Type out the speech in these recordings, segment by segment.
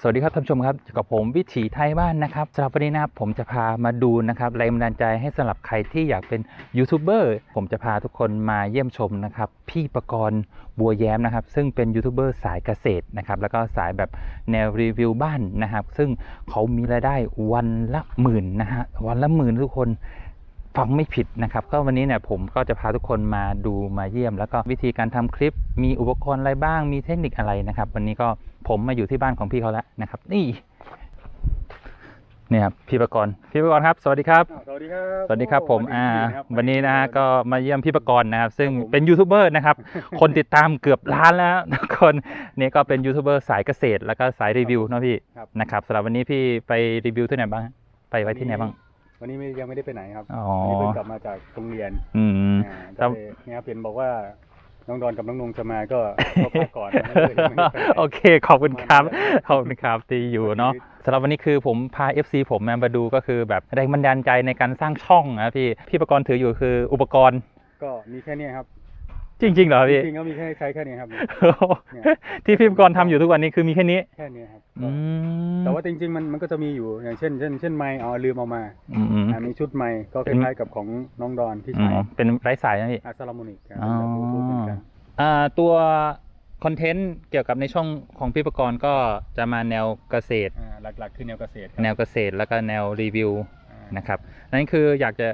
สวัสดีครับท่านผู้ชมครับกับผมวิถีไทยบ้านนะครับสำหรับวันนี้นะครับผมจะพามาดูนะครับแรงบันดาลใจให้สำหรับใครที่อยากเป็นยูทูบเบอร์ผมจะพาทุกคนมาเยี่ยมชมนะครับพี่ประกรณ์บัวแย้มนะครับ ซึ่งเป็นยูทูบเบอร์สายเกษตรนะครับแล้วก็สายแบบแนวรีวิวบ้านนะครับ ซึ่งเขามีรายได้วันละหมื่นนะฮะวันละหมื่นทุกคน ฟังไม่ผิดนะครับ ก็วันนี้เนี่ยผมก็จะพาทุกคนมาดูมาเยี่ยม แล้วก็วิธีการทำคลิป มีอุปกรณ์อะไรบ้าง มีเทคนิคอะไรนะครับ วันนี้ก็ผมมาอยู่ที่บ้านของพี่เขาแล้วนะครับ นี่เนี่ยครับพี่ประกรณ์พี่ประกรณ์ครับ สวัสดีครับอ่าสวัสดีครับ สวัสดีครับผมโอ่าดีครับวันนี้นะฮะก็มาเยี่ยมพี่ประกรณ์นะครับ ซึ่งครับผมเป็นยูทูบเบอร์นะครับ คนติดตามเกือบล้านแล้วทุกคนนี่ก็เป็นยูทูบเบอร์สายเกษตร แล้วก็สายรีวิวเนาะพี่ครับนะครับสำหรับวันนี้พี่ไปรีวิวที่ไหนบ้าง ไปไว้ที่ไหนบ้าง วันนี้ไม่ยังไม่ได้ไปไหนครับอ๋อวันนี้เพิ่งกลับมาจากโรงเรียนอืมอ่าครัก็บเลยเนี่ยครับเห็นบอกว่าน้องดอนกับน้องนงจะมาก็ก็พักก่อนไม่ได้ไม่ได้ไปไหน โอเคขอบคุณครับขอบคุณครับที่อยู่เนาะสำหรับวันนี้คือผมพา FC ผมมามาดูก็คือแบบแรงบันดาลใจในการสร้างช่องนะพี่พี่ประกรณ์ถืออยู่คืออุปกรณ์ ก็มีแค่เนี้ยครับ จริงๆเหรอพี่ จริงๆก็มีแค่ใช้แค่นี้ครับ เนี่ย ที่พี่ประกรณ์ทำอยู่ทุกวันนี้คือมีแค่นี้แค่นี้ครับอืมแต่ว่าจริงๆมันมันก็จะมีอยู่อย่างเช่น เช่นเช่นไมค์เอาลืมเอามาอืมอืมอ่ามีชุดไมค์ก็คเป็นล้ายๆกับของน้องดอนที่อ๋ใช้อเป็นไร้สายนะพี่ อาซาลาโมนิกครับอ๋อ เป็นแบบบลูทูธเหมือนกันอ่าตัวคอนเทนต์เกี่ยวกับในช่องของพี่ประกรณ์ก็จะมาแนวเกษตร อ่าหลักๆคือแนวเกษตรครับแนวเกษตรแล้วก็แนวรีวิวอ่านะครับนั่นคืออยากจะ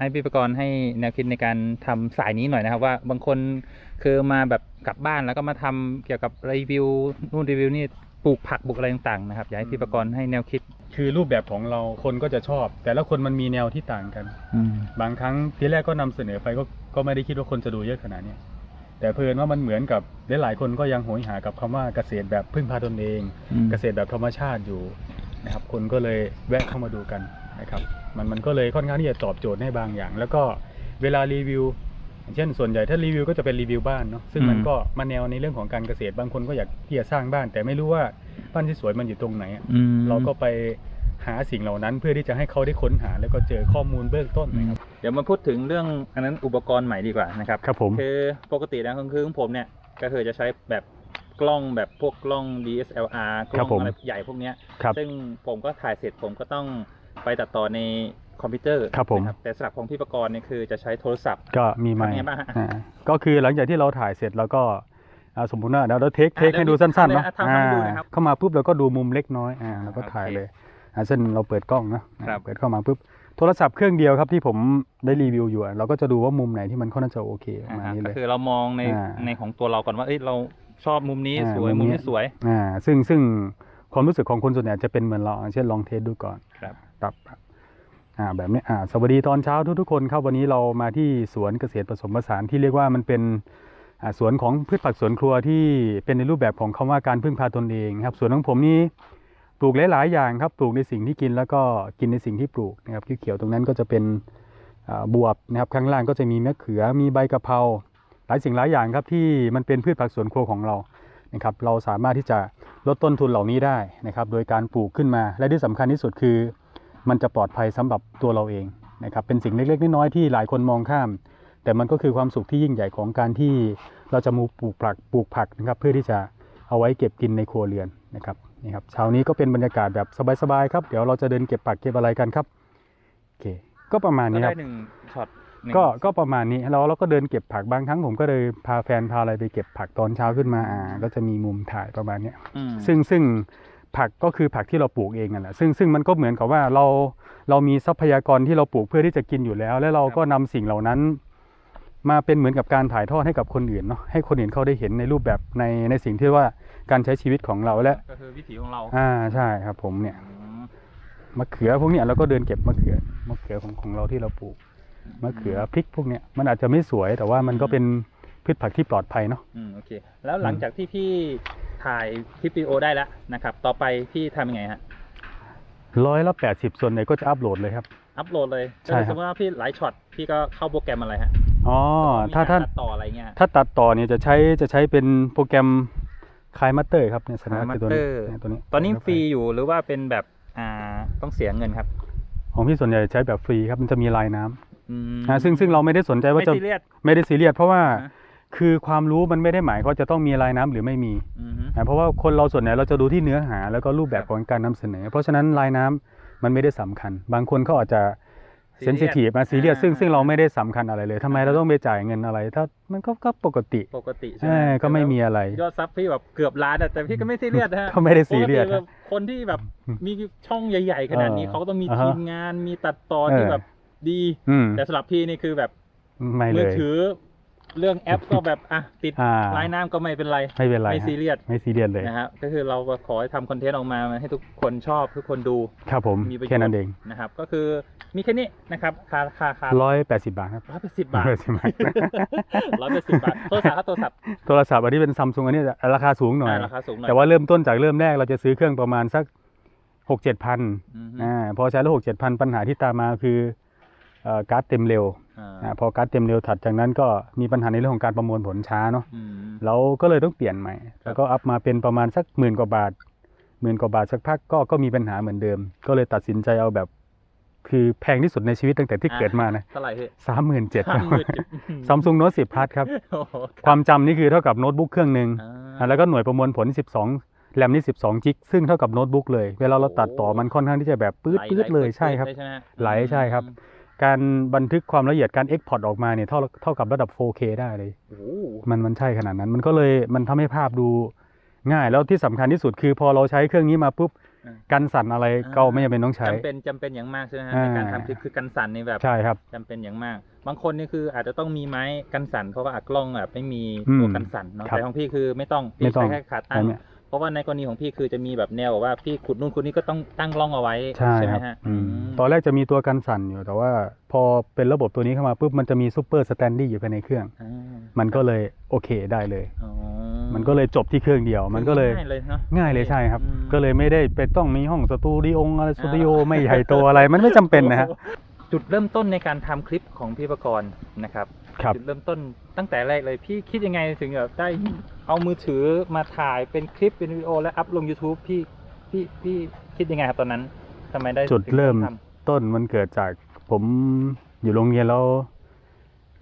ให้พี่ประกรณ์ให้แนวคิดในการทำสายนี้หน่อยนะครับ ว่าบางคนคือมาแบบกลับบ้านแล้วก็มาทำเกี่ยวกับรีวิวนู่นรีวิวนี่ปลูกผักปลูกอะไรต่างๆนะครับอยากให้พี่ประกรณ์ให้แนวคิด คือรูปแบบของเราคนก็จะชอบ แต่ละคนมันมีแนวที่ต่างกันอืมบางครั้งทีแรกก็นำเสนอไปก็ก็ไม่ได้คิดว่าคนจะดูเยอะขนาดเนี้ยแต่เพลินว่ามันเหมือนกับหลายๆคนก็ยังโหยหากับคำว่าเกษตรแบบพึ่งพาตนเองอืมเกษตรแบบธรรมชาติอยู่นะครับ คนก็เลยแวะเข้ามาดูกันนะครับ มันมันก็เลยค่อนข้างที่จะตอบโจทย์ให้บางอย่าง แล้วก็เวลารีวิวอย่างเช่นส่วนใหญ่ถ้ารีวิวก็จะเป็นรีวิวบ้านเนาะซึ่งมันก็มาแนวในเรื่องของการเกษตรบางคนก็อยากที่จะสร้างบ้าน แต่ไม่รู้ว่าบ้านที่สวยมันอยู่ตรงไหนอะอืมเราก็ไปหาสิ่งเหล่านั้นเพื่อที่จะให้เขาได้ค้นหาแล้วก็เจอข้อมูลเบื้องต้นอืมนะครับเดี๋ยวมาพูดถึงเรื่องอันนั้นอุปกรณ์ใหม่ดีกว่านะครับครับผมคือปกติแล้วคือของผมเนี่ยก็คือจะใช้แบบกล้องแบบพวกกล้อง DSLR กคล้รัอบงผมอะไรใหญ่พวกเนี้ยครับซึ่งผมก็ถ่ายเสร็จผมก็ต้อง ไปตัดต่อในคอมพิวเตอร์ครับผม นะแต่สำหรับของพี่ประกรณ์เนี่ยคือจะใช้โทรศัพท์ ก็มีไมทำค์ยังไงบ้างฮะ อ่าก็คือหลังจากที่เราถ่ายเสร็จแล้วก็อ่าสมมติว่าเดี๋ยวเราเทคเทคอ่าให้ดูเดี๋ยวสั้นๆเนาะทำให้ดูนะครับเข้ามาปุ๊บเราก็ดูมุมเล็กน้อยอ่าแล้วก็ถ่ายโอเคเลยอ่าเช่นเราเปิดกล้องเนาะครับ เปิดเข้ามาปุ๊บโทรศัพท์เครื่องเดียวครับที่ผมได้รีวิวอยู่อะเราก็จะดูว่ามุมไหนที่มันค่อนข้างจะโอเคประมาณอ่านี้ก็เลย คือเรามองในอ่าในของตัวเราก่อนว่าเอ้ยเราชอบมุมนี้อ่าสวยมุมุมมนี้ นี้สวย อ่าซึ่งซึ่ง ความรู้สึกของคนส่วนใหญ่จะเป็นเหมือนเราอย่างเช่นลองเทสดูก่อนครับปรับอ่าแบบนี้อ่าสวัสดีตอนเช้าทุกๆคนครับวันนี้เรามาที่สวนเกษตรผสมผสานที่เรียกว่ามันเป็นอ่าสวนของพืชผักสวนครัวที่เป็นในรูปแบบของคำว่าการพึ่งพาตนเองครับสวนของผมนี่ปลูกหลายๆอย่างครับปลูกในสิ่งที่กินแล้วก็กินในสิ่งที่ปลูกนะครับเขียวๆตรงนั้นก็จะเป็นอ่าบวบนะครับข้างล่างก็จะมีมะเขือมีใบกะเพราหลายสิ่งหลายอย่างครับที่มันเป็นพืชผักสวนครัวของเรา นะครับเราสามารถที่จะลดต้นทุนเหล่านี้ได้นะครับโดยการปลูกขึ้นมา และที่สำคัญที่สุดคือ มันจะปลอดภัยสำหรับตัวเราเองนะครับเป็นสิ่งเล็ก ๆ น้อยๆที่หลายคนมองข้าม แต่มันก็คือความสุขที่ยิ่งใหญ่ของการที่เราจะมูปลูกผักปลูกผักนะครับเพื่อที่จะเอาไว้เก็บกินในครัวเรือนนะครับนี่ครับเช้านี้ก็เป็นบรรยากาศแบบสบายๆครับเดี๋ยวเราจะเดินเก็บผักเก็บอะไรกันครับโอเคก็ประมาณนี้ครับได้หนึ่งช็อต ก็ก็ประมาณนี้แล้วเราก็เดินเก็บผักบางครั้งผมก็เลยพาแฟนพาอะไรไปเก็บผักตอนเช้าขึ้นมาอ่าก็จะมีมุมถ่ายประมาณเนี้ยอืมซึ่งซึ่งผักก็คือผักที่เราปลูกเองนั่นแหละซึ่งซึ่งมันก็เหมือนกับว่าเราเรามีทรัพยากรที่เราปลูกเพื่อที่จะกินอยู่แล้ว และเราก็นำสิ่งเหล่านั้น มาเป็นเหมือนกับการถ่ายทอดให้กับคนอื่นเนาะให้คนอื่นเขาได้เห็นในรูปแบบในในสิ่งที่ว่าการใช้ชีวิตของเราและก็คือวิถีของเรา อ่าใช่ครับ ผมเนี่ยอืมมะเขือพวกเนี้ยเราก็เดินเก็บมะเขือมะเขือของของเราที่เราปลูก มะเขือพริกพวกเนี้ยมันอาจจะไม่สวยแต่ว่ามันก็เป็นพืชผักที่ปลอดภัยเนาะอืมโอเค แล้วหลังจากที่พี่ถ่ายคลิปวิดีโอได้แล้วนะครับ ต่อไปพี่ทำยังไงฮะ ร้อยละแปดสิบส่วนใหญ่ก็จะอัพโหลดเลยครับ อัพโหลดเลยใช่ก็ครับสมมติว่าพี่หลายช็อตพี่ก็เข้าโปรแกรมอะไรฮะอ๋อถ้าถ้ามีกรตัดต่ออะไรเงี้ยถ้าตัดต่อเนี่ยจะใช้จะใช้เป็นโปรแกรมคายมัตเตอร์ครับเนี่ยสัญลักษณ์ Kine คือตัวนี้ Master เนี่ยตัวนี้ตอนนี้ฟรีอยู่หรือว่าเป็นแบบอ่าต้องเสียเงินครับ ของพี่ส่วนใหญ่ใช้แบบฟรีครับมันจะมีลายน้ำอืม นะซึ่งซึ่งเราไม่ได้สนใจว่าไม่จะซีเรียสไม่ได้ซีเรียสเพราะว่าอ่าคือความรู้มันไม่ได้หมายเขามจะต้องมีลายน้ำหรือไม่มีอือฮึนะเพราะว่าคนเราส่วนใหญ่เราจะดูที่เนื้อหา แล้วก็รูปแบบครับของการนำเสนอ เพราะฉะนั้นลายน้ำมันไม่ได้สำคัญ บางคนเขาอาจจะเซนซิทีฟมาซีเรียสอ่าซึ่งซึ่งเราไม่ได้สำคัญอะไรเลยทำไมเราต้องไปจ่ายเงินอะไร ถ้ามันก็ก็ปกติปกติใช่เอไหมอก็ไม่มีอะไร ยอดซับพี่แบบเกือบล้านอะแต่พี่ก็ไม่ซีเรียสนะฮะก็ไม่ได้ซีเรียสปกติแบบคนที่แบบมีช่องใหญ่ ๆ ขนาดนี้เออเขาก็ต้องมีอ่าฮะทีมงานมีตัดต่อเออที่แบบ ดีอืมแต่สำหรับพี่นี่คือแบบไม่เลมือย ถือ เรื่องแอปก็แบบอะติดอ่า ลายน้ำก็ไม่เป็นไรไม่เป็นไรไม่ฮะซีเรียสไม่ซีเรียสเลยนะครับก็คือเราก็ขอให้ทำคอนเทนต์ออกมาให้ทุกคนชอบทุกคนดู ครับผมมีประโยชน์ แค่นั้นเองนะครับ ก็คือมีแค่นี้นะครับคาคาคาร้อยแปดสิบบาทครับร้อยแปดสิบบาท 180บาทร้อยแปดสิบบาท โทรศัพท์ครับโทรศัพท์โทรศัพท์อันนี้เป็นซัมซุงอันนี้ราคาสูงหน่อย อ่าราคาสูงหน่อยแต่ว่าเริ่มต้นจากเริ่มแรกเราจะซื้อเครื่องประมาณสักหกเจ็ดพันอือฮึอ่าพอใช้แล้วหกเจ็ดพันปัญหาที่ตามมาคือเอ่อ การ์ดเต็มเร็วอ่าอ่าพอการ์ดเต็มเร็วถัดจากนั้นก็มีปัญหาในเรื่องของการประมวลผลช้าเนาะอืมเราก็เลยต้องเปลี่ยนใหม่ แล้วก็อัพมาเป็นประมาณสักหมื่นกว่าบาทหมื่นกว่าบาทสักพักก็ก็มีปัญหาเหมือนเดิม ก็เลยตัดสินใจเอาแบบ คือแพงที่สุดในชีวิตตั้งแต่ที่เกิดมานะเท่าไหร่พี่สามหมื่นเจ็ดห้าหมื่นซัมซุงโน้ตสิบพลัสครับโอ้โหความจำนี่คือเท่ากับโน้ตบุ๊กเครื่องหนึ่งอ่าอ่าแล้วก็หน่วยประมวลผล12แรมนี่ 12 จิก ซึ่งเท่ากับโน้ตบุ๊กเลย เวลาเราตัดต่อโอ้มันค่อนข้างที่จะแบบปื๊ดไหปื๊ดเลยไหใช่ครับใช่ไหมฮะไหลใช่ครับ การบันทึกความละเอียดการ Export ออกมาเนี่ยเท่าเท่ากับระดับ 4K ได้เลยโอ้โหมันมันใช่ขนาดนั้น มันก็เลยมันทำให้ภาพดูง่ายแล้วที่สำคัญที่สุดคือพอเราใช้เครื่องนี้มาปุ๊บอ่ากันสั่นอะไรก็ไม่จำเป็นต้องใช้จำเป็นจำเป็นอย่างมากใช่ไหมฮะอ่าในการทำคลิปคือกันสั่นในแบบใช่ครับจำเป็นอย่างมาก บางคนนี่คืออาจจะต้องมีไม้กันสั่นเพราะว่าอัดกล้องแบบไม่มีอืมตัวกันสั่นเนาะครับแต่ของพี่คือไม่ต้องไม่พี่ต้องใช้แค่ขาตั้อังน เนี้ยเพราะว่าในกรณีของพี่คือจะมีแบบแนวแบบว่าพี่ขุดนู่นขุดนี่ก็ต้องตั้งกล้องเอาไว้ใช่ไหคมรับฮะอืมอืมตอนแรกจะมีตัวกันสั่นอยู่ แต่ว่าพอเป็นระบบตัวนี้เข้ามาปุ๊บมันจะมีซูเปอร์สแตนดี้อยู่ภายในเครื่องอ่ามันก็เลยโอเคได้เลยอ๋อมันก็เลยจบที่เครื่องเดียว มันก็เลยง่ายเลยเนาะง่ายเลยใช่ครับอืมก็เลยไม่ได้ไปต้องมีห้องสตูดิโออะไรอ่าสตูดิโอไม่ใหญ่โตอะไรมันไม่จำเป็นนะฮะจุดเริ่มต้นในการทำคลิปของพี่ประกรณ์นะครับ ครับ จุดเริ่มต้นตั้งแต่แรกเลย พี่คิดยังไงถึงแบบได้เอามือถือมาถ่ายเป็นคลิปเป็นวิดีโอ แล้วอัพลง YouTube พี่พี่พี่คิดยังไงครับตอนนั้นทำไมได้จุดถึงเริ่มทำต้นมันเกิดจากผมอยู่โรงเรียนแล้ว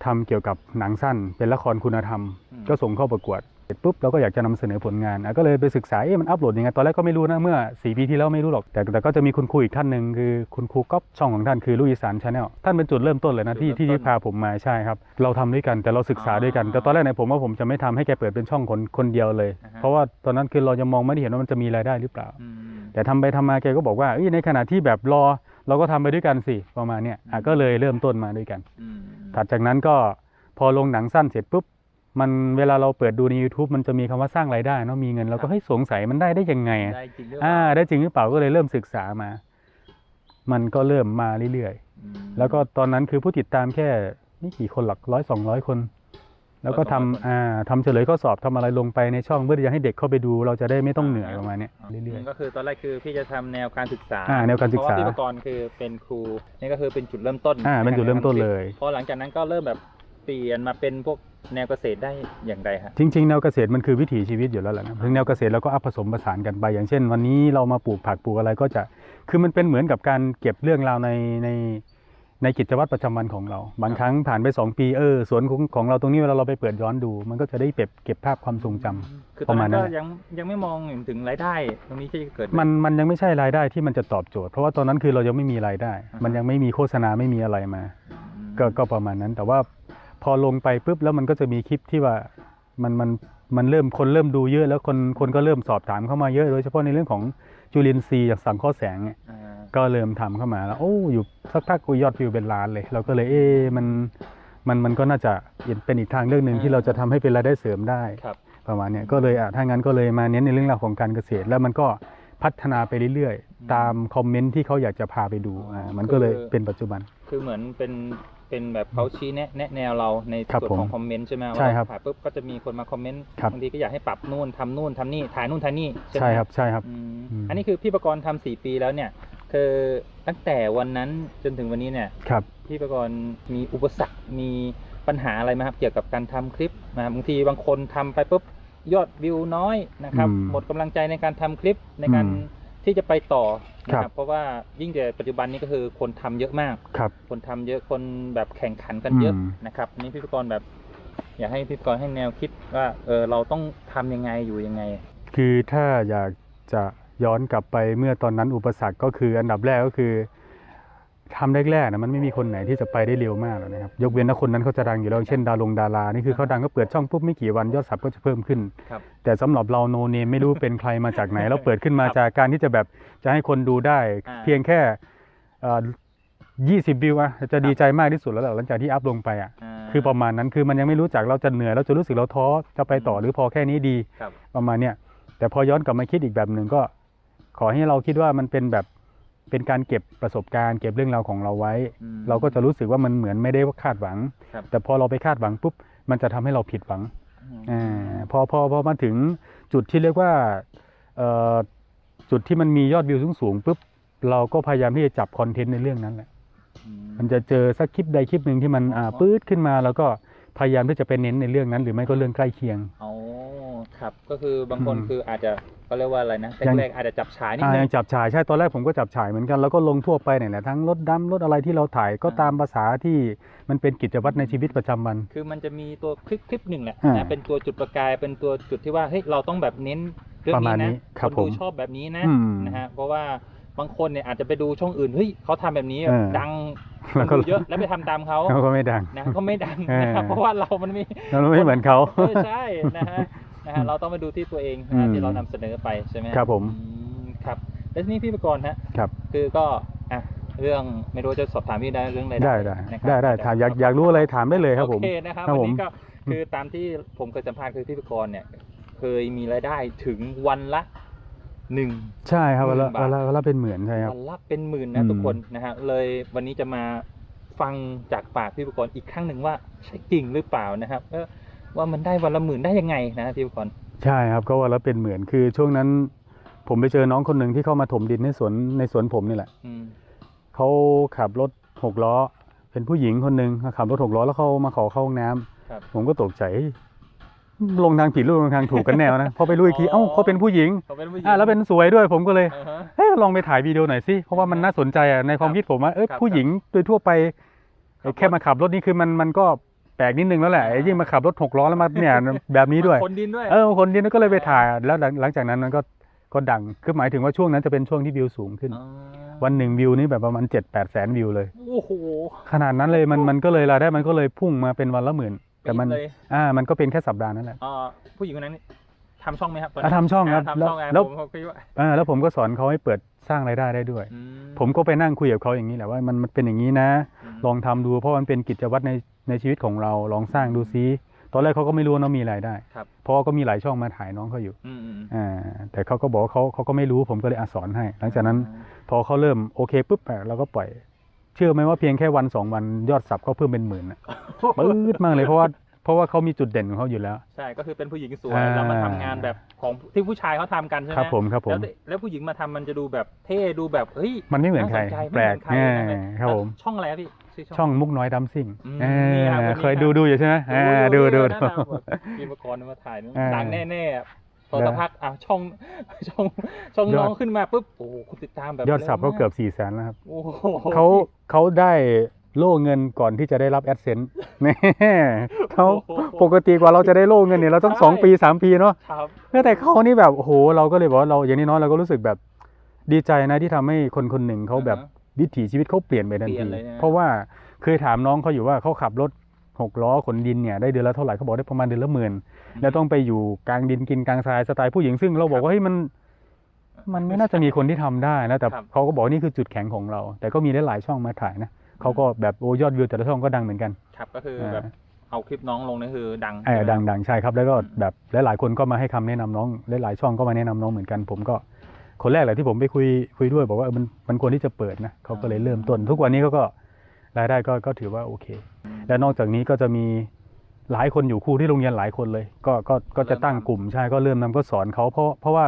ทำเกี่ยวกับหนังสั้น เป็นละครคุณธรรม อืมก็ส่งเข้าประกวด เสร็จปุ๊บเราก็อยากจะนำเสนอผลงานอะก็เลยไปศึกษาเอ๊ะมันอัปโหลดยังไงตอนแรกก็ไม่รู้นะเมื่อสี่ปีที่แล้วไม่รู้หรอก แต่แต่ก็จะมีคุณครูอีกท่านหนึ่งคือคุณครูก๊อฟช่องของท่านคือลูกอีสานชาแนลท่านเป็นจุดเริ่มต้นเลยนะที่ที่ที่พาผมมาใช่ครับ เราทำด้วยกันแต่เราศึกษาด้วยกัน แต่ตอนแรกเนี่ยผมว่าผมจะไม่ทำให้แกเปิดเป็นช่องคนคนเดียวเลย เพราะว่าตอนนั้นคือเรายังมองไม่ได้เห็นว่ามันจะมีรายได้หรือเปล่าอืมแต่ทำไปทำมาแกก็บอกว่าเอ้ยในขณะที่แบบรอเราก็ทำไปด้วยกันสิประมาณเนี้ยอะอืมก็เลยเริ่มต้นมาด้วยกันอืมถัดจากนั้นก็พอลงหนังสั้นเสร็จปุ๊บ มันเวลาเราเปิดดูใน YouTube มันจะมีคำว่าสร้างรายได้เนาะมีเงินเราก็เฮ้ยสงสัยมันได้ได้ยังไงอะได้จริงหรือเปอ่าล่าได้จริงหรือเปล่าก็เลยเริ่มศึกษามา มันก็เริ่มมาเรื่อยอืมๆแล้วก็ตอนนั้นคือผู้ติดตามแค่ไม่กี่คนหลักร้อยสองร้อยคน แล้วก็ทำ100-200คนอ่าทำเฉลยข้อสอบทำอะไรลงไปในช่องเพื่อที่จะให้เด็กเข้าไปดู เราจะได้ไม่ต้องเหนื่อยประมาณเนี้ยเรื่อยก็คือตอนแรกคือพี่จะทำแนวการศึกษาอ่าแนวการศึกษาเพราะว่าพี่ประกรณ์คือเป็นครูนี่ก็คือเป็นจุดเริ่มต้นอ่าเป็นจุดเริ่มต้นเลยพอหลังจากนั้นก็เริ่มแบบ เปลี่ยนมาเป็นพวกแนวเกษตรได้อย่างไรฮะจริงๆแนวเกษตรมันคือวิถีชีวิตอยู่แล้วแหละนะถึงแนวเกษตรเราก็อัพผสมผสานกันไป อย่างเช่น วันนี้เรามาปลูกผักปลูกอะไรก็จะคือมันเป็นเหมือนกับการเก็บเรื่องราวในในในกิจวัตรประจำวันของเรา บางครั้งผ่านไป 2 ปีเออสวนของของเราตรงนี้เวลาเราไปเปิดย้อนดู มันก็จะได้เก็บเก็บภาพความทรงจำคือตอนนั้นประมาณนั้ก็นยังยังไม่มองถึงรายได้ ตรงนี้ที่จะเกิดมันมันยังไม่ใช่รายได้ที่มันจะตอบโจทย์ เพราะว่าตอนนั้นคือเรายังไม่มีรายได้อ่าฮะมันยังไม่มีโฆษณาไม่มีอะไรมาอืมก็ก็ประมาณนั้นแต่ว่า พอลงไปปุ๊บแล้วมันก็จะมีคลิปที่ว่ามันมันมันเริ่มคนเริ่มดูเยอะ แล้วคนคนก็เริ่มสอบถามเข้ามาเยอะ โดยเฉพาะในเรื่องของจุลินทรีย์จากสังเคราะห์แสงเนี่ยอ่าก็เริ่มทำเข้ามาแล้วโอ้อยู่สักพักกูยอดวิวเป็นล้านเลย เราก็เลยเอ๊ะมันมันมันก็น่าจะเป็นอีกทางเรื่องหนึ่งที่เราจะทำให้เป็นรายได้เสริมได้ครับประมาณเนี้ยก็เลยอะถ้างั้นก็เลยมาเน้นในเรื่องราวของการเกษตร แล้วมันก็พัฒนาไปเรื่อยอืมๆตามคอมเมนต์ที่เขาอยากจะพาไปดูอ่ามันก็เลยคือเป็นปัจจุบัน คือเหมือนเป็น เป็นแบบเขาชี้แนะแนะแนวเราในครับส่วนผมของคอมเมนต์ใช่ไหมว่าใช่ครับถ่ายปุ๊บก็จะมีคนมาคอมเมนต์ครับ บางทีก็อยากให้ปรับนู่นทำนู่นทำนี่ถ่ายนู่นถ่ายนี่ใช่ไหมใช่ครับใช่ครับ อืมอืม อันนี้คือพี่ประกรณ์ทำสี่ปีแล้วเนี่ยคือตั้งแต่วันนั้นจนถึงวันนี้เนี่ย ครับ พี่ประกรณ์มีอุปสรรค มีปัญหาอะไรไหมครับ เกี่ยวกับการทำคลิปนะครับบางทีบางคนทำไปปุ๊บยอดวิวน้อยนะครับ อืมหมดกำลังใจในการทำคลิปในการอืม ที่จะไปต่อนะคครัรับบเพราะว่ายิ่งแต่ปัจจุบันนี้ก็คือคนทำเยอะมากครับคนทำเยอะคนแบบแข่งขันกันเยอะอืมนะครับอันนี้พี่ประกรณ์แบบ อยากให้พี่กรณ์ให้แนวคิดว่าเออเราต้องทำยังไงอยู่ยังไง คือถ้าอยากจะย้อนกลับไปเมื่อตอนนั้นอุปสรรคก็คืออันดับแรกก็คือ ทำแรกๆนะมันไม่มีคนไหนที่จะไปได้เร็วมากหรอกนะครับยกเว้นถ้าคนนั้นเขาจะดังอยู่แล้วเช่นดารงดารานี่คือเขาดังก็เปิดช่องปุ๊บไม่กี่วันยอดสับก็จะเพิ่มขึ้น ครับแต่สำหรับเราโนเนมไม่รู้เป็นใครมาจากไหน แล้วเปิดขึ้นมาครับจากการที่จะแบบจะให้คนดูได้ อ่า เพียงแค่ยี่สิบวิวอะจะดีใจมากที่สุดแล้วแหละหลังจากที่อัพลงไปอะาคือประมาณนั้นคือมันยังไม่รู้จักเราจะเหนื่อยเราจะรู้สึกเราท้อจะไปต่อหรือพอแค่นี้ดี ครับ ประมาณเนี้ยแต่พอย้อนกลับมาคิดอีกแบบหนึ่งก็ ขอให้เราคิดว่ามันเป็นแบบ เป็นการเก็บประสบการณ์ เก็บเรื่องราวของเราไว้อืมเราก็จะรู้สึกว่ามันเหมือนไม่ได้ว่าคาดหวังครับแต่พอเราไปคาดหวังปุ๊บมันจะทำให้เราผิดหวังอืมอาพอพอพอมาถึงจุดที่เรียกว่าเอ่อจุดที่มันมียอดวิวสูงสูงๆปุ๊บเราก็พยายามที่จะจับคอนเทนต์ในเรื่องนั้นแหละอืมมันจะเจอสักคลิปใดคลิปหนึ่งที่มันอ่าปื๊ดขึ้นมา แล้วก็พยายามที่จะไปเน้นในเรื่องนั้น หรือไม่ก็เรื่องใกล้เคียงอ๋อครับก็คือบางคนอืมคืออาจจะ เขาเรียกว่าอะไรนะยังแรกๆอาจจะจับฉายนิดอ่านึยังงจับฉายใช่ตอนแรกผมก็จับฉายเหมือนกันแล้วก็ลงทั่วไปเนี่ยแหละทั้งรถดำรถอะไรที่เราถ่ายก็อ่าตามภาษาที่มันเป็นกิจวัตรในชีวิตประจำวัน คือมันจะมีตัวคลิปคลิปหนึ่งแหละอ่านะเป็นตัวจุดประกายเป็นตัวจุดที่ว่าเฮ้ยเราต้องแบบเน้นเรื่องประมานี้ณนี้นะครับนดูผมชอบแบบนี้นะอืมนะฮะเพราะว่าบางคนเนี่ยอาจจะไปดูช่องอื่นเฮ้ยเขาทำแบบนี้เออดังคแล้วนก็ดูเยอะแล้วไปทำตามเขาเขาก็ไม่ดังนะก็ไม่ดังเออนะครับเพราะว่าเรามันมีเราไม่เหมือนเขาเออใช่นะฮะ นะฮะเราต้องไปดูที่ตัวเองนะฮะอืม ที่เรานำเสนอไปใช่ไหมครับผม อืมครับแล้วทีนี้พี่ประกรณ์ฮะครับคือก็อะเรื่องไม่รู้จะสอบถามพี่ได้เรื่องอะไรได้ได้นะครับได้ได้ถามอยากอยากรู้อะไรถามได้เลยครับผม โอเคนะครับครับวันผม นี้ก็คือตามที่ผมเคยสัมภาษณ์คือพี่ประกรณ์เนี่ย เคยมีรายได้ถึงวันละหนึ่ง ใช่ครับหมื่เวนลาบาทเวลาเวลาเป็นเหมือนใช่ครับ วันละเป็นหมื่นนะอืม ทุกคนนะฮะเลยวันนี้จะมาฟังจากปากพี่ประกรณ์อีกครั้งหนึ่งว่าใช่จริงหรือเปล่านะครับเออ ว่ามันได้วันละหมื่นได้ยังไงนะพี่ประกรณ์ใช่ครับก็ว่าแล้วเป็นเหมือนคือช่วงนั้น ผมไปเจอน้องคนหนึ่งที่เข้ามาถมดินในสวนในสวนผมนี่แหละอืมเขาขับรถหกล้อ เป็นผู้หญิงคนหนึ่งเขาขับรถหกล้อแล้วเขามาขอเข้าห้องน้ำครับผมก็ตกใจลงทางผิดหรือลงทางถูกกันแน่วนะพอไปรู้อีกทีเอ้าเขาเป็นผู้หญิงเขาเป็นผู้หญิงอ่าแล้วเป็นสวยด้วยผมก็เลยอ่าฮะเอ้ยลองไปถ่ายวิดีโอหน่อยสิเพราะว่ามันน่าสนใจอะในความคิดผมว่าเออครับผู้หญิงโดยทั่วไปครับแค่มาขับรถนี่คือมันมันก็ แปลกนิดนึงแล้วแหละอ่าไอ้ยิ่งมาขับรถหกล้อแล้วมาเนี่ยแบบนี้ด้วย คนดินด้วย เออคนนี้ก็เลยไปถ่าย แล้วหลังหลังจากนั้นมันก็ก็ดังคือหมายถึงว่าช่วงนั้นจะเป็นช่วงที่วิวสูงขึ้นอ๋อวันหนึ่งวิวนี่แบบประมาณเจ็ดแปดแสนวิวเลยโอ้โหขนาดนั้นเลยมันมันก็เลยรายได้มันก็เลยพุ่งมาเป็นวันละหมื่น แต่มันปี๊ดเลยอ่ามันก็เป็นแค่สัปดาห์นั้นแหละอ่าผู้หญิงคนนั้นนี่ทำช่องไหมครับตอนอะนี้ทำช่องครับาแล้วทำช่องไงแล้วผมคิดว่าอ่าแล้วผมก็สอนเขาให้เปิดสร้างรายได้ได้ด้วยอืผมก็ไปนั่งคุยกับเขาอย่างนี้แหละว่ามันมันเป็นอย่างนี้นะมลองทำดูเพราะมันเป็นกิจวัตรใน ในชีวิตของเราลองสร้างดูซิตอนแรกเขาก็ไม่รู้ว่าน้องมีรายได้ครับ เพราะว่าก็มีหลายช่องมาถ่ายน้องเขาอยู่อืมอืมอ่าแต่เขาก็บอกว่าเขาเขาก็ไม่รู้ผมก็เลยอาสอนให้ หลังจากนั้นพอเขาเริ่มโอเคปุ๊บอะเราก็ปล่อย เชื่อไหมว่าเพียงแค่วันสองวันยอดสับเขาเพิ่มเป็นหมื่นอะปื๊ดมากเลยเพราะว่าเพ ราะว่าเขามีจุดเด่นของเขาอยู่แล้ว ใช่ก็คือเป็นผู้หญิงสวยอ่า แล้วมาทำงานแบบของที่ผู้ชายเขาทำกันใช่ไหมครับผมครับผม แล้วแล้วผู้หญิงมาทำมันจะดูแบบเท่ดูแบบเฮ้ยมันไม่เหมือนใคราสใจแปลกไม่เหมือนใครแน่นะครับผม แล้วช่องอะไรครับพี่ชื่อช่องมุกน้อยดัมซิ่งอืมเอนี่ครับอวันนี้เคยครับดูดูอยู่ใช่ไหมอ่าดูดูนั่นดูน่ะแบบมีมากรมาถ่ายอ่าดังแน่ๆอะพอแล้วสักพักอะช่องช่องช่องยอด น้องขึ้นมาปุ๊บโอ้โหคนติดตามแบบยอดสับเขาร็วมเกือบสี่แสนแล้วครับโอ้โหเขาเขาได้ โล่เงินก่อนที่จะได้รับแอดเซนต์แน่เขาปกติกว่าเราจะได้โล่เงินเนี่ยเราต้องสองปีสามปีเนาะครับแต่เขานี่แบบโอ้โหเราก็เลยบอกว่าเราอย่างน้อยๆเราก็รู้สึกแบบดีใจนะที่ทำให้คนคนหนึ่งเขาแบบอ่าฮะวิถีชีวิตเขาเปลี่ยนไปทันเปลี่ยทีนเลยนะเพราะว่าเคยถามน้องเขาอยู่ว่าเขาขับรถหกล้อขนดินเนี่ยได้เดือนละเท่าไหร่เขาบอกได้ประมาณเดือนละหมื่นแล้วต้องไปอยู่กลางดินกินกลางทรายสไตล์ผู้หญิงซึ่งเราบอกว่าเฮ้ยมันมันไม่น่าจะมีคนที่ทำได้นะแต่ครับเขาก็บอกว่านี่คือจุดแข็งของเรา แต่ก็มีหลายๆช่องมาถ่ายนะ เขาก็แบบโอ้ยอดวิวแต่ละช่องก็ดังเหมือนกัน ครับก็คือแบบเอาคลิปน้องลงนี่คือดังเออใช่ไหมดังดังใช่ครับ แล้วก็แบบหลายๆคนก็มาให้คำแนะนำน้องหลายๆช่องก็มาแนะนำน้องเหมือนกัน ผมก็คนแรกแหละที่ผมไปคุยคุยด้วยบอกว่าเออมันมันควรที่จะเปิดนะเขาก็เลยเริ่มต้น ทุกวันนี้เขาก็รายได้ก็ก็ถือว่าโอเค และนอกจากนี้ก็จะมีหลายคนอยู่ครูที่โรงเรียนหลายคนเลย ก็ก็ก็จะตั้งกลุ่มใช่ก็เริ่มนำก็สอนเขาเพราะเพราะว่า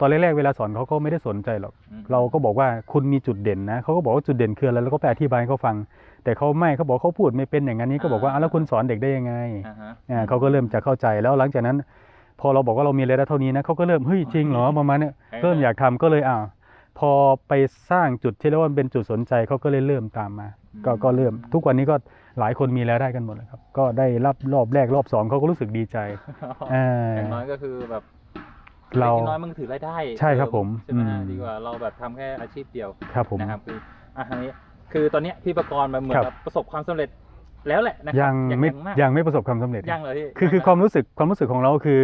ตอนแรกๆเวลาสอนเขาก็ไม่ได้สนใจหรอกอืมเราก็บอกว่าคุณมีจุดเด่นนะเขาก็บอกว่าจุดเด่นคืออะไรแล้วก็ไปอธิบายให้เขาฟัง แต่เขาไม่เขาบอกเขาพูดไม่เป็นอย่างนั้นนี้ก็บอกว่าอ่าอะแล้วคุณสอนเด็กได้ยังไงอ่าฮะอ่าเขาก็เริ่มจะเข้าใจแล้วหลังจากนั้น พอเราบอกว่าเรามีรายได้เท่านี้นะเขาก็เริ่มเฮ้ยจริงเหรอประมาณเนี้ยเริ่มอยากทำก็เลยอ่าพอไปสร้างจุดที่เรียกว่าเป็นจุดสนใจเขาก็เลยเริ่มตามมา ก็ก็เริ่มทุกวันนี้ก็หลายคนมีรายได้กันหมดเลยครับ ก็ได้รับรอบแรกรอบสองเขาก็รู้สึกดีใจเอออย่างน้อยก็คือแบบ เราล็กน้อยมันถือรายได้ใช่ครับเสผมใช่ไหมอืมดีกว่าเราแบบทำแค่อาชีพเดียวครับผมนะครับคืออะทางนี้คือตอนเนี้ยพี่ประกรณ์มันเหมือนครับแบบประสบความสำเร็จแล้วแหละนะครัยังไม่มากยังไม่ประสบความสำเร็จยังเลยพี่คือคือความรู้สึกความรู้สึกของเราคือ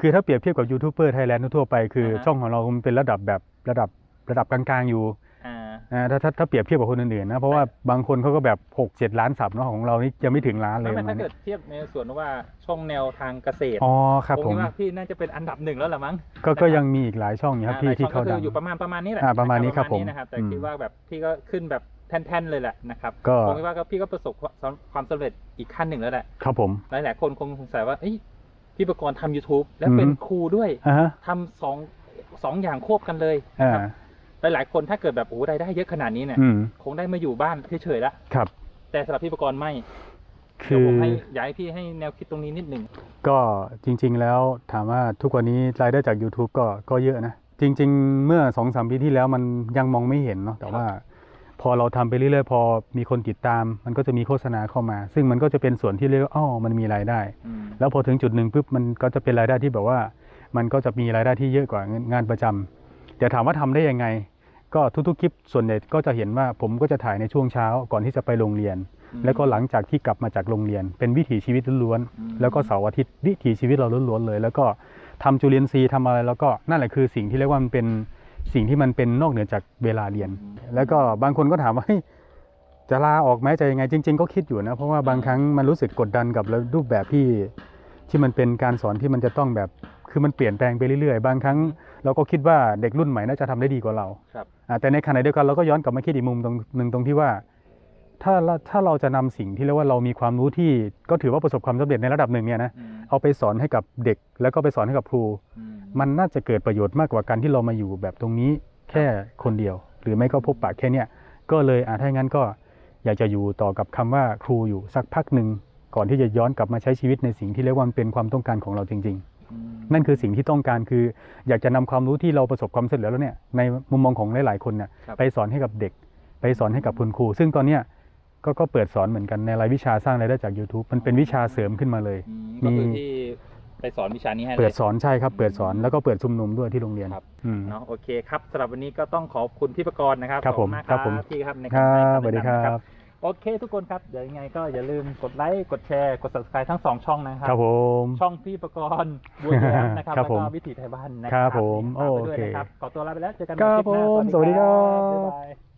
คือถ้าเปรียบเทียบกับยูทูบเบอร์ไทยแลนด์ทั่วๆไปคืออาฮะช่องของเรามันเป็นระดับแบบระดับระดับกลางๆอยู่อ่าอ่า ถ้าถ้าถ้าเปรียบเทียบกับคนอื่นๆนะ เพราะว่าบางคนเขาก็แบบ6 7ล้านสับเนาะของเรานี่ยังไม่ถึงล้านเลไม่ยไม่ถ้ามันเกิดเทียบในส่วนว่าช่องแนวทางเกษตรอ๋อครับผมผมคิดว่าพี่น่าจะเป็นอันดับหนึ่งแล้วแหละมั้งก็ก็ยังมีอีกหลายช่องอยู่ครับอ่าที่หลยที่ช่เขาองก็ดัคืงออยู่ประมาณประมาณนี้แหละอ่าประมาณนี้นะครับผมนะครับแต่อืมคิดว่าแบบพี่ก็ขึ้นแบบแท่นๆเลยแหละนะครับก็ผมคิดว่าก็พี่ก็ประสบความความสำเร็จอีกขั้นหนึ่งแล้วแหละครับผมหลายๆคนคงสงสัยว่าเอ้ยพี่ประกรณ์ทำ YouTube แล้วเป็นอือฮึครูด้วยอ่าฮะทำสองสองอย่างควบกันเลยอ่านะครับ หลายๆคนถ้าเกิดแบบโอ้รายได้เยอะขนาดนี้เนี่ย อืมคงได้มาอยู่บ้านเฉยๆละครับ แต่สำหรับพี่ประกรณ์ไม่คืเดี๋ยวอผมให้อยากให้พี่ให้แนวคิดตรงนี้นิดหนึ่งก็จริง ๆ แล้วถามว่าทุกวันนี้รายได้จาก YouTube ก็ก็เยอะนะ จริง ๆ เมื่อ2อสปีที่แล้วมันยังมองไม่เห็นเนาะแต่ว่า พอเราทำไปเรื่อยๆ พอมีคนติดตาม มันก็จะมีโฆษณาเข้ามา ซึ่งมันก็จะเป็นส่วนที่เรียกว่าอ๋อมันมีรายได้ อืมแล้วพอถึงจุดหนึ่งปุ๊บมันก็จะเป็นรายได้ที่แบบว่า มันก็จะมีรายได้ที่เยอะกว่างานประจำแต่ถามว่าทำได้ยังไง ก็ทุกๆคลิปส่วนใหญ่ก็จะเห็นว่าผมก็จะถ่ายในช่วงเช้าก่อนที่จะไปโรงเรียนอืมแล้วก็หลังจากที่กลับมาจากโรงเรียน เป็นวิถีชีวิตล้วนอืมๆแล้วก็เสาร์อาทิตย์วิถีชีวิตเราล้วนๆเลย แล้วก็ทำจุลินทรีย์ทำอะไรแล้วก็นั่นแหละคือสิ่งที่เรียกว่ามันเป็นสิ่งที่มันเป็นนอกเหนือจากเวลาเรียน แล้วก็บางคนก็ถามว่าเฮ้ยจะลาออกไหมจะยังไงจริง ๆ ก็คิดอยู่นะเพราะว่าบางครั้งมันรู้สึกกดดันกับรูปแบบที่ที่มันเป็นการสอนที่มันจะต้องแบบ คือมันเปลี่ยนแปลงไปเรื่อยๆ บางครั้งเราก็คิดว่าเด็กรุ่นใหม่น่าจะทำได้ดีกว่าเราครับอ่าแต่ในขณะเดียวกันเราก็ย้อนกลับมาคิดอีกมุมตรงหนึ่งตรงที่ว่า ถ้าเราถ้าเราจะนำสิ่งที่เรียกว่าเรามีความรู้ที่ก็ถือว่าประสบความสำเร็จในระดับหนึ่งเนี่ยนะอืมเอาไปสอนให้กับเด็กแล้วก็ไปสอนให้กับครูอืมมันน่าจะเกิดประโยชน์มากกว่าการที่เรามาอยู่แบบตรงนี้แค่คนเดียว หรือไม่ก็พบปะแค่เนี้ยก็เลยอ่าถ้าอย่างนั้นก็อยากจะอยู่ต่อกับคำว่าครูอยู่สักพักหนึ่งก่อนที่จะย้อนกลับมาใช้ชีวิตในสิ่งที่เรียกว่ามันเป็นความต้องการของเราจริงอืมๆ นั่นคือสิ่งที่ต้องการคือ อยากจะนำความรู้ที่เราประสบความสำเร็จแล้วเนี่ยในมุมมองของหลาย ๆ คนเนี่ยครับไปสอนให้กับเด็ก ไปสอนให้กับคุณครู ซึ่งตอนเนี้ยก็ก็เปิดสอนเหมือนกันในรายวิชาสร้างรายได้จาก YouTube มันเป็นวิชาเสริมขึ้นมาเลยอืมก็คือมีที่ไปสอนวิชานี้ให้ลยเปิดสอนใช่ครับเปิดสอนแล้วก็เปิดชุมนุมด้วยที่โรงเรียนครับอืมเนาะโอเคครับสำหรับวันนี้ก็ต้องขอบคุณพี่ประกรณ์นะครับครับขอณากผมครับผมพี่ครับในคการรัให้บคำสวัสดีแนะนำคนะรับ โอเคทุกคนครับ เดี๋ยวยังไงก็อย่าลืมกดไลค์ กดแชร์ กด subscribe ทั้งสองช่องนะครับ ครับผม ช่องพี่ประกรณ์บัวแย้มนะครับ ครับแล้วผก็มวิถีไทยบ้านนะคครัรับบผมฝากไปด้วยโอเคนะครับ ขอตัวลาไปแล้ว เจอกันใหครับคลิปหน้าผมสวัสดีครับ บ๊ายบาย